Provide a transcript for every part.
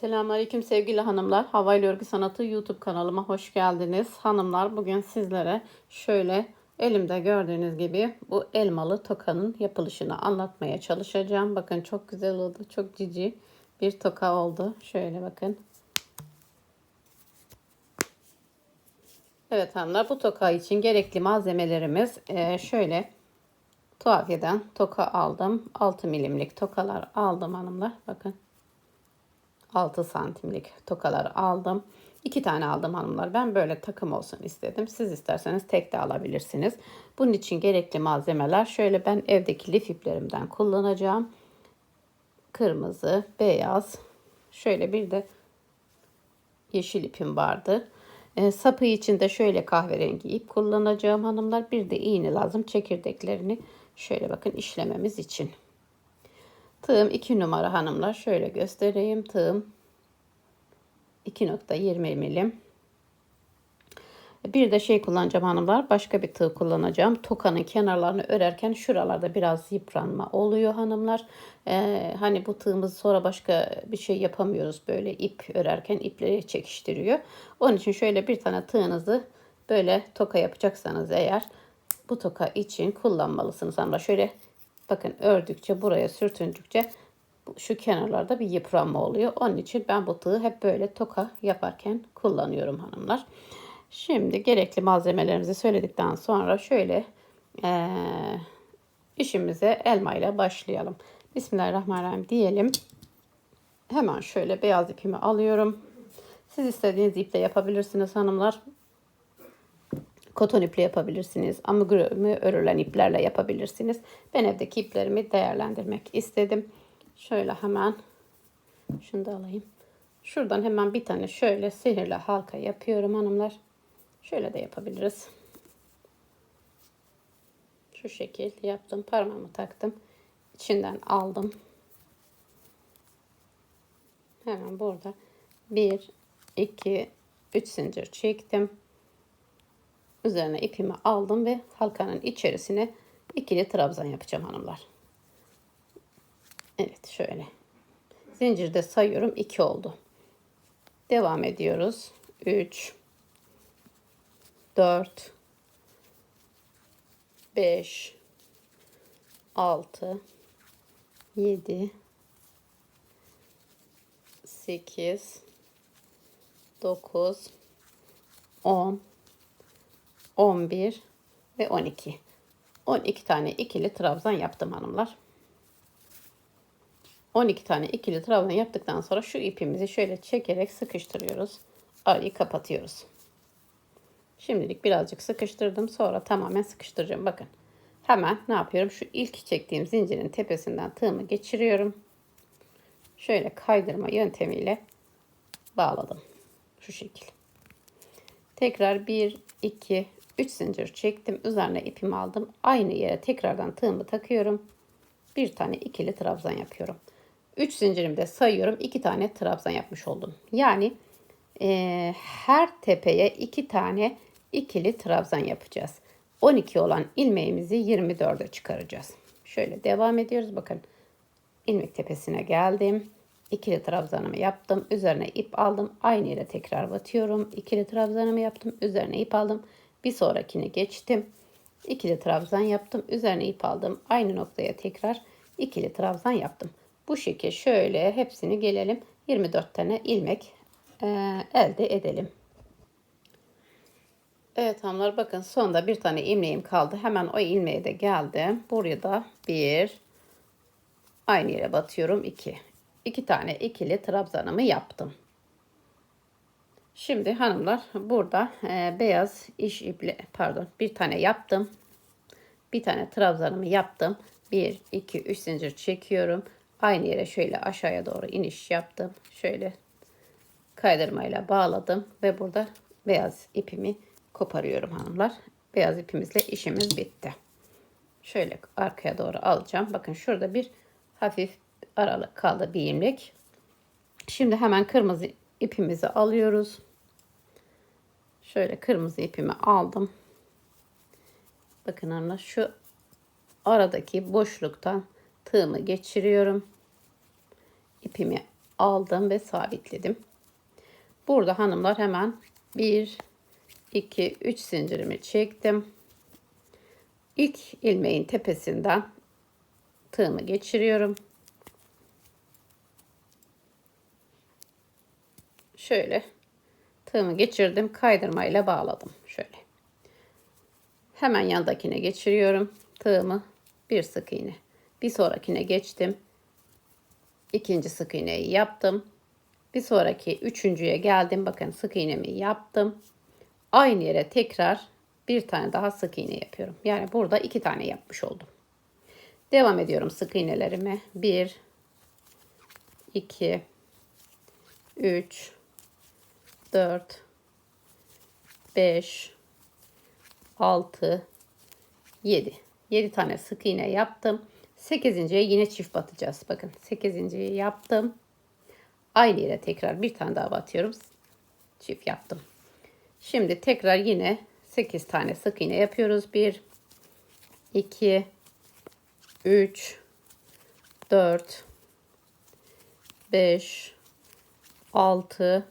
Selamünaleyküm sevgili hanımlar. Havayla Örgü Sanatı YouTube kanalıma hoş geldiniz. Hanımlar bugün sizlere şöyle elimde gördüğünüz gibi bu elmalı tokanın yapılışını anlatmaya çalışacağım. Bakın çok güzel oldu. Çok cici bir toka oldu. Şöyle bakın. Evet hanımlar bu toka için gerekli malzemelerimiz eee, şöyle tuhafiyeden toka aldım. 6 milimlik tokalar aldım hanımlar. Bakın. 6 santimlik tokalar aldım. 2 tane aldım hanımlar. Ben böyle takım olsun istedim. Siz isterseniz tek de alabilirsiniz. Bunun için gerekli malzemeler şöyle ben evdeki lif iplerimden kullanacağım. Kırmızı, beyaz. Şöyle bir de yeşil ipim vardı. E, sapı için de şöyle kahverengi ip kullanacağım hanımlar. Bir de iğne lazım çekirdeklerini şöyle bakın işlememiz için. Tığım 2 numara hanımlar. Şöyle göstereyim. Tığım 2.20 milim. Bir de şey kullanacağım hanımlar. Başka bir tığ kullanacağım. Tokanın kenarlarını örerken şuralarda biraz yıpranma oluyor hanımlar. Ee, hani bu tığımız sonra başka bir şey yapamıyoruz. Böyle ip örerken ipleri çekiştiriyor. Onun için şöyle bir tane tığınızı böyle toka yapacaksanız eğer bu toka için kullanmalısınız. Ama şöyle bakın ördükçe buraya sürtündükçe şu kenarlarda bir yıpranma oluyor. Onun için ben bu tığı hep böyle toka yaparken kullanıyorum hanımlar. Şimdi gerekli malzemelerimizi söyledikten sonra şöyle eee, işimize elma ile başlayalım. Bismillahirrahmanirrahim diyelim. Hemen şöyle beyaz ipimi alıyorum. Siz istediğiniz iple yapabilirsiniz hanımlar. Koton iple yapabilirsiniz. Amigurumi örülen iplerle yapabilirsiniz. Ben evdeki iplerimi değerlendirmek istedim. Şöyle hemen şunu da alayım. Şuradan hemen bir tane şöyle sihirli halka yapıyorum hanımlar. Şöyle de yapabiliriz. Şu şekil yaptım. Parmağımı taktım. İçinden aldım. Hemen burada 1, 2, 3 zincir çektim. Üzerine ipimi aldım ve halkanın içerisine ikili trabzan yapacağım hanımlar. Evet şöyle. Zincirde sayıyorum 2 oldu. Devam ediyoruz. 3 4 5 6 7 8 9 10 11 ve 12. 12 tane ikili trabzan yaptım hanımlar. 12 tane ikili trabzan yaptıktan sonra şu ipimizi şöyle çekerek sıkıştırıyoruz. Arayı kapatıyoruz. Şimdilik birazcık sıkıştırdım. Sonra tamamen sıkıştıracağım. Bakın. Hemen ne yapıyorum? Şu ilk çektiğim zincirin tepesinden tığımı geçiriyorum. Şöyle kaydırma yöntemiyle bağladım. Şu şekil. Tekrar 1, 2, 3 zincir çektim. Üzerine ipimi aldım. Aynı yere tekrardan tığımı takıyorum. Bir tane ikili trabzan yapıyorum. 3 zincirimde sayıyorum. 2 tane trabzan yapmış oldum. Yani e, her tepeye 2 tane ikili trabzan yapacağız. 12 olan ilmeğimizi 24'e çıkaracağız. Şöyle devam ediyoruz. Bakın ilmek tepesine geldim. İkili trabzanımı yaptım. Üzerine ip aldım. Aynı yere tekrar batıyorum. İkili trabzanımı yaptım. Üzerine ip aldım. Bir sonrakini geçtim. İkili trabzan yaptım. Üzerine ip aldım. Aynı noktaya tekrar ikili trabzan yaptım. Bu şekilde şöyle hepsini gelelim 24 tane ilmek e, elde edelim. Evet hanımlar bakın sonunda bir tane ilmeğim kaldı. Hemen o ilmeğe de geldim. Buraya da bir aynı yere batıyorum. iki. İki tane ikili trabzanımı yaptım. Şimdi hanımlar burada e, beyaz iş iple pardon bir tane yaptım. Bir tane trabzanımı yaptım. 1 2 3 zincir çekiyorum. Aynı yere şöyle aşağıya doğru iniş yaptım. Şöyle kaydırmayla bağladım ve burada beyaz ipimi koparıyorum hanımlar. Beyaz ipimizle işimiz bitti. Şöyle arkaya doğru alacağım. Bakın şurada bir hafif aralık kaldı bir ilmek. Şimdi hemen kırmızı ipimizi alıyoruz. Şöyle kırmızı ipimi aldım. Bakın hanımlar şu aradaki boşluktan tığımı geçiriyorum. İpimi aldım ve sabitledim. Burada hanımlar hemen 1 2 3 zincirimi çektim. İlk ilmeğin tepesinden tığımı geçiriyorum. Şöyle tığımı geçirdim, kaydırmayla bağladım şöyle. Hemen yandakine geçiriyorum tığımı bir sık iğne. Bir sonrakine geçtim. İkinci sık iğneyi yaptım. Bir sonraki üçüncüye geldim. Bakın sık iğnemi yaptım. Aynı yere tekrar bir tane daha sık iğne yapıyorum. Yani burada iki tane yapmış oldum. Devam ediyorum sık iğnelerime. 1 2 3 4 5 6 7 7 tane sık iğne yaptım. 8.ye yine çift batacağız. Bakın 8.yi yaptım. Aynı yere tekrar bir tane daha batıyorum. Çift yaptım. Şimdi tekrar yine 8 tane sık iğne yapıyoruz. 1 2 3 4 5 6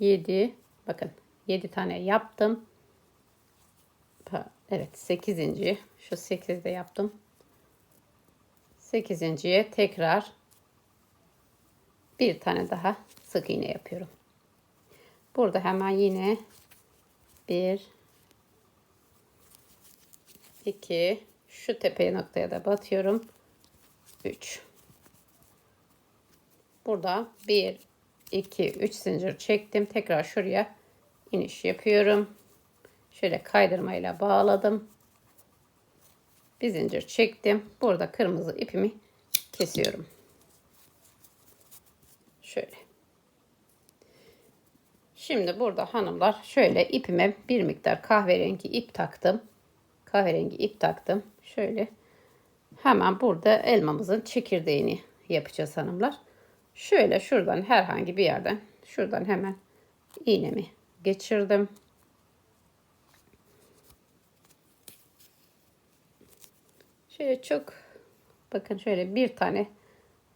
7 bakın 7 tane yaptım. Evet 8. Şu 8'de yaptım. 8.ye tekrar bir tane daha sık iğne yapıyorum. Burada hemen yine 1 2 şu tepeye noktaya da batıyorum. 3 Burada 1 2 3 zincir çektim. Tekrar şuraya iniş yapıyorum. Şöyle kaydırmayla bağladım. Bir zincir çektim. Burada kırmızı ipimi kesiyorum. Şöyle. Şimdi burada hanımlar şöyle ipime bir miktar kahverengi ip taktım. Kahverengi ip taktım. Şöyle hemen burada elmamızın çekirdeğini yapacağız hanımlar. Şöyle şuradan herhangi bir yerden şuradan hemen iğnemi geçirdim. Şöyle çok bakın şöyle bir tane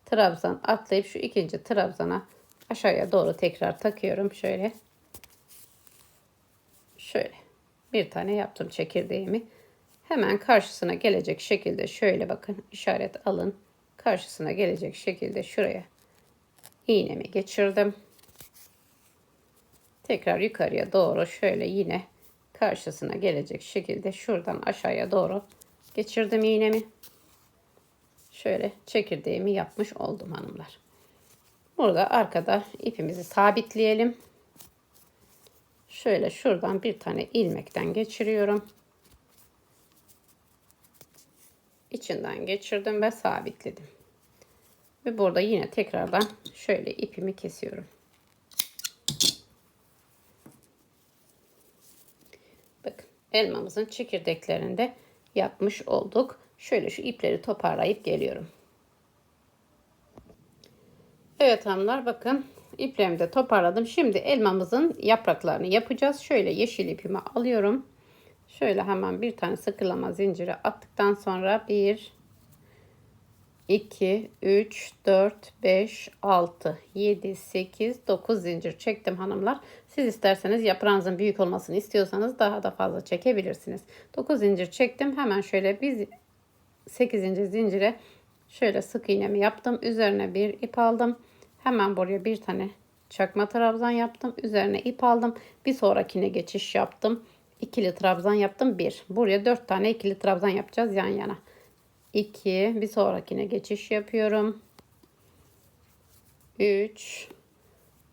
trabzan atlayıp şu ikinci trabzana aşağıya doğru tekrar takıyorum şöyle. Şöyle bir tane yaptım çekirdeğimi. Hemen karşısına gelecek şekilde şöyle bakın işaret alın. Karşısına gelecek şekilde şuraya iğnemi geçirdim. Tekrar yukarıya doğru şöyle yine karşısına gelecek şekilde şuradan aşağıya doğru geçirdim iğnemi. Şöyle çekirdeğimi yapmış oldum hanımlar. Burada arkada ipimizi sabitleyelim. Şöyle şuradan bir tane ilmekten geçiriyorum. İçinden geçirdim ve sabitledim. Ve burada yine tekrardan şöyle ipimi kesiyorum. Bakın elmamızın çekirdeklerinde yapmış olduk. Şöyle şu ipleri toparlayıp geliyorum. Evet hanımlar bakın iplerimi de toparladım. Şimdi elmamızın yapraklarını yapacağız. Şöyle yeşil ipimi alıyorum. Şöyle hemen bir tane sıkılama zinciri attıktan sonra bir 2 3 4 5 6 7 8 9 zincir çektim hanımlar. Siz isterseniz yaprağınızın büyük olmasını istiyorsanız daha da fazla çekebilirsiniz. 9 zincir çektim. Hemen şöyle bir 8. zincire şöyle sık iğnemi yaptım. Üzerine bir ip aldım. Hemen buraya bir tane çakma trabzan yaptım. Üzerine ip aldım. Bir sonrakine geçiş yaptım. İkili trabzan yaptım. Bir. Buraya dört tane ikili trabzan yapacağız yan yana. 2 bir sonrakine geçiş yapıyorum. 3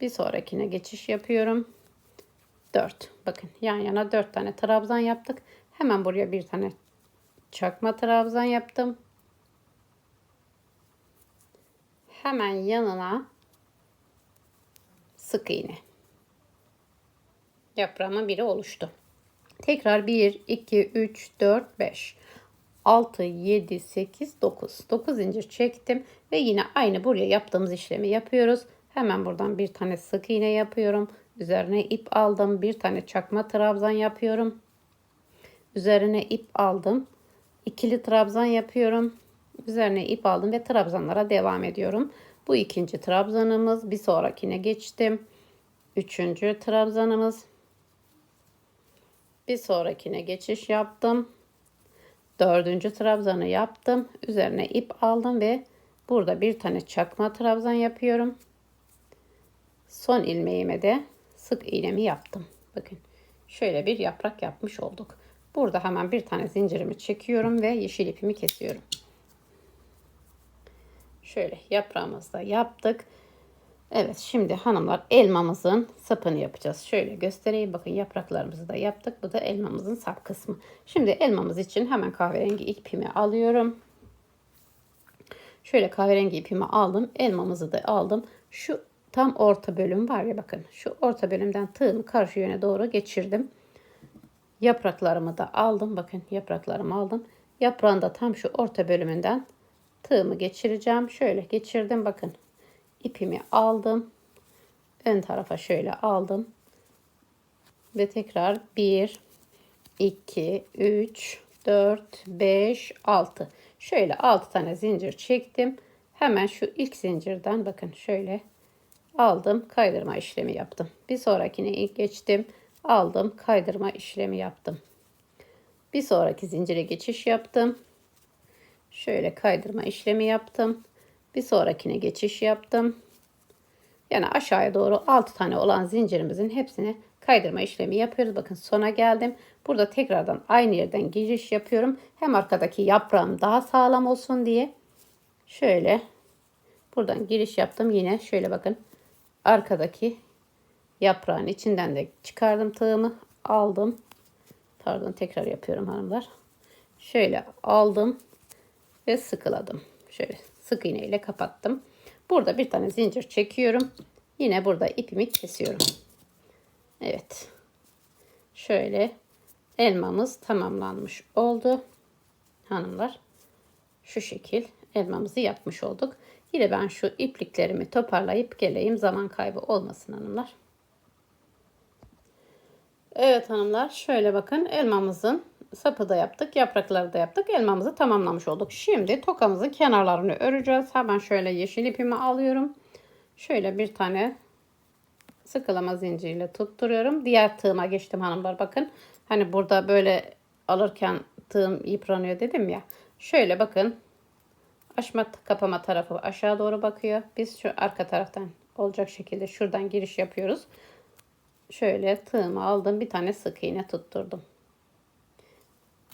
bir sonrakine geçiş yapıyorum. 4 bakın yan yana 4 tane trabzan yaptık. Hemen buraya bir tane çakma trabzan yaptım. Hemen yanına sık iğne. Yaprağımın biri oluştu. Tekrar 1, 2, 3, 4, 5. 6, 7, 8, 9. 9 zincir çektim ve yine aynı buraya yaptığımız işlemi yapıyoruz. Hemen buradan bir tane sık iğne yapıyorum. Üzerine ip aldım. Bir tane çakma trabzan yapıyorum. Üzerine ip aldım. İkili trabzan yapıyorum. Üzerine ip aldım ve trabzanlara devam ediyorum. Bu ikinci trabzanımız. Bir sonrakine geçtim. Üçüncü trabzanımız. Bir sonrakine geçiş yaptım. Dördüncü trabzanı yaptım. Üzerine ip aldım ve burada bir tane çakma trabzan yapıyorum. Son ilmeğime de sık iğnemi yaptım. Bakın şöyle bir yaprak yapmış olduk. Burada hemen bir tane zincirimi çekiyorum ve yeşil ipimi kesiyorum. Şöyle yaprağımızı da yaptık. Evet şimdi hanımlar elmamızın sapını yapacağız. Şöyle göstereyim. Bakın yapraklarımızı da yaptık. Bu da elmamızın sap kısmı. Şimdi elmamız için hemen kahverengi ipimi alıyorum. Şöyle kahverengi ipimi aldım. Elmamızı da aldım. Şu tam orta bölüm var ya bakın. Şu orta bölümden tığımı karşı yöne doğru geçirdim. Yapraklarımı da aldım. Bakın yapraklarımı aldım. Yaprağın da tam şu orta bölümünden tığımı geçireceğim. Şöyle geçirdim. Bakın ipimi aldım. Ön tarafa şöyle aldım. Ve tekrar 1, 2, 3, 4, 5, 6. Şöyle 6 tane zincir çektim. Hemen şu ilk zincirden bakın şöyle aldım. Kaydırma işlemi yaptım. Bir sonrakine ilk geçtim. Aldım. Kaydırma işlemi yaptım. Bir sonraki zincire geçiş yaptım. Şöyle kaydırma işlemi yaptım. Bir sonrakine geçiş yaptım. Yani aşağıya doğru 6 tane olan zincirimizin hepsini kaydırma işlemi yapıyoruz. Bakın sona geldim. Burada tekrardan aynı yerden giriş yapıyorum. Hem arkadaki yaprağım daha sağlam olsun diye. Şöyle buradan giriş yaptım. Yine şöyle bakın arkadaki yaprağın içinden de çıkardım tığımı. Aldım. Pardon tekrar yapıyorum hanımlar. Şöyle aldım ve sıkıladım. Şöyle sık iğne ile kapattım. Burada bir tane zincir çekiyorum. Yine burada ipimi kesiyorum. Evet. Şöyle elmamız tamamlanmış oldu. Hanımlar şu şekil elmamızı yapmış olduk. Yine ben şu ipliklerimi toparlayıp geleyim. Zaman kaybı olmasın hanımlar. Evet hanımlar şöyle bakın elmamızın sapı da yaptık. Yaprakları da yaptık. Elmamızı tamamlamış olduk. Şimdi tokamızın kenarlarını öreceğiz. Hemen şöyle yeşil ipimi alıyorum. Şöyle bir tane sıkılama zinciriyle tutturuyorum. Diğer tığıma geçtim hanımlar. Bakın hani burada böyle alırken tığım yıpranıyor dedim ya. Şöyle bakın. Açma kapama tarafı aşağı doğru bakıyor. Biz şu arka taraftan olacak şekilde şuradan giriş yapıyoruz. Şöyle tığımı aldım. Bir tane sık iğne tutturdum.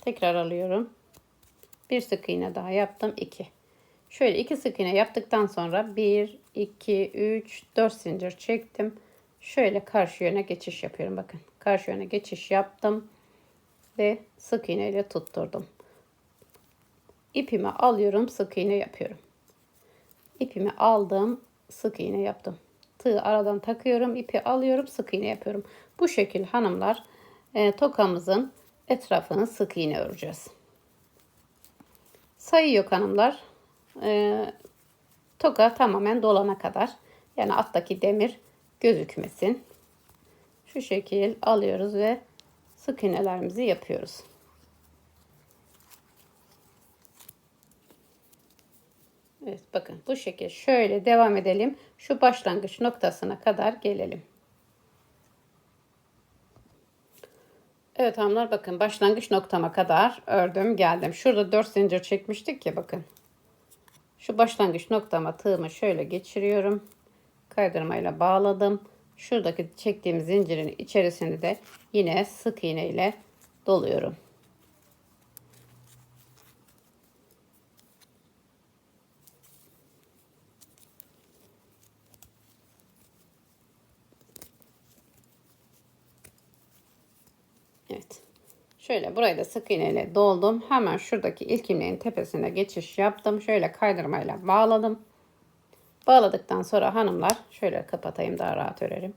Tekrar alıyorum. Bir sık iğne daha yaptım. 2. Şöyle iki sık iğne yaptıktan sonra 1, 2, 3, 4 zincir çektim. Şöyle karşı yöne geçiş yapıyorum. Bakın karşı yöne geçiş yaptım. Ve sık iğne ile tutturdum. İpimi alıyorum. Sık iğne yapıyorum. İpimi aldım. Sık iğne yaptım. Tığı aradan takıyorum. ipi alıyorum. Sık iğne yapıyorum. Bu şekil hanımlar e, tokamızın etrafını sık iğne öreceğiz. Sayı yok hanımlar. Ee, toka tamamen dolana kadar. Yani alttaki demir gözükmesin. Şu şekil alıyoruz ve sık iğnelerimizi yapıyoruz. Evet bakın bu şekil şöyle devam edelim. Şu başlangıç noktasına kadar gelelim. Evet hanımlar bakın başlangıç noktama kadar ördüm geldim. Şurada 4 zincir çekmiştik ya bakın. Şu başlangıç noktama tığımı şöyle geçiriyorum. Kaydırmayla bağladım. Şuradaki çektiğim zincirin içerisinde de yine sık iğne ile doluyorum. Evet. Şöyle burayı da sık iğneyle doldum. Hemen şuradaki ilk ilmeğin tepesine geçiş yaptım. Şöyle kaydırmayla bağladım. Bağladıktan sonra hanımlar şöyle kapatayım daha rahat örerim.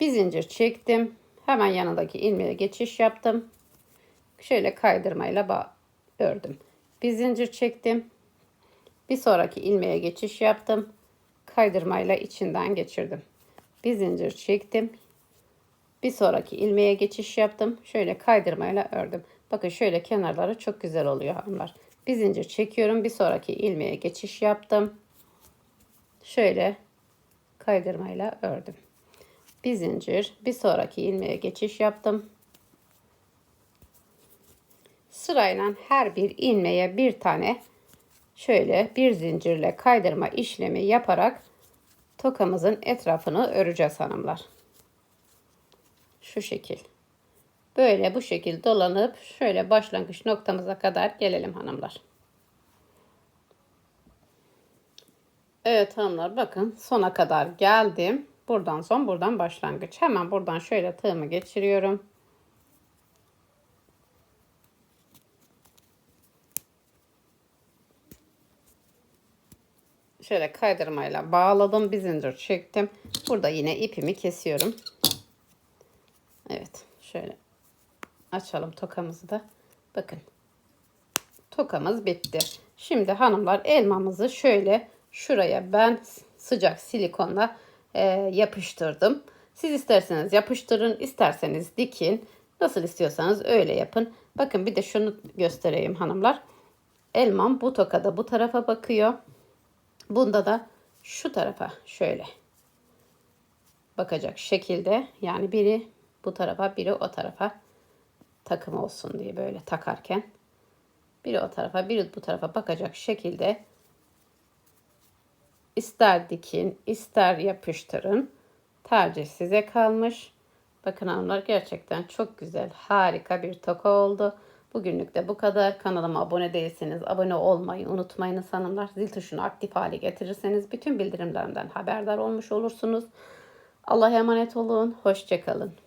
Bir zincir çektim. Hemen yanındaki ilmeğe geçiş yaptım. Şöyle kaydırmayla ördüm. Bir zincir çektim. Bir sonraki ilmeğe geçiş yaptım. Kaydırmayla içinden geçirdim. Bir zincir çektim. Bir sonraki ilmeğe geçiş yaptım. Şöyle kaydırmayla ördüm. Bakın şöyle kenarları çok güzel oluyor hanımlar. Bir zincir çekiyorum. Bir sonraki ilmeğe geçiş yaptım. şöyle kaydırmayla ördüm. Bir zincir, bir sonraki ilmeğe geçiş yaptım. Sırayla her bir ilmeğe bir tane şöyle bir zincirle kaydırma işlemi yaparak tokamızın etrafını öreceğiz hanımlar. Şu şekil. Böyle bu şekil dolanıp şöyle başlangıç noktamıza kadar gelelim hanımlar. Evet hanımlar bakın sona kadar geldim. Buradan son buradan başlangıç. Hemen buradan şöyle tığımı geçiriyorum. Şöyle kaydırmayla bağladım. Bir zincir çektim. Burada yine ipimi kesiyorum. Evet. Şöyle açalım tokamızı da. Bakın. Tokamız bitti. Şimdi hanımlar elmamızı şöyle şuraya ben sıcak silikonla e, yapıştırdım. Siz isterseniz yapıştırın, isterseniz dikin. Nasıl istiyorsanız öyle yapın. Bakın bir de şunu göstereyim hanımlar. Elmam bu tokada bu tarafa bakıyor. Bunda da şu tarafa şöyle bakacak şekilde yani biri bu tarafa biri o tarafa takım olsun diye böyle takarken biri o tarafa biri bu tarafa bakacak şekilde ister dikin ister yapıştırın tercih size kalmış. Bakın hanımlar gerçekten çok güzel harika bir toka oldu. Bugünlük de bu kadar. Kanalıma abone değilseniz abone olmayı unutmayınız hanımlar. Zil tuşunu aktif hale getirirseniz bütün bildirimlerimden haberdar olmuş olursunuz. Allah'a emanet olun. Hoşçakalın.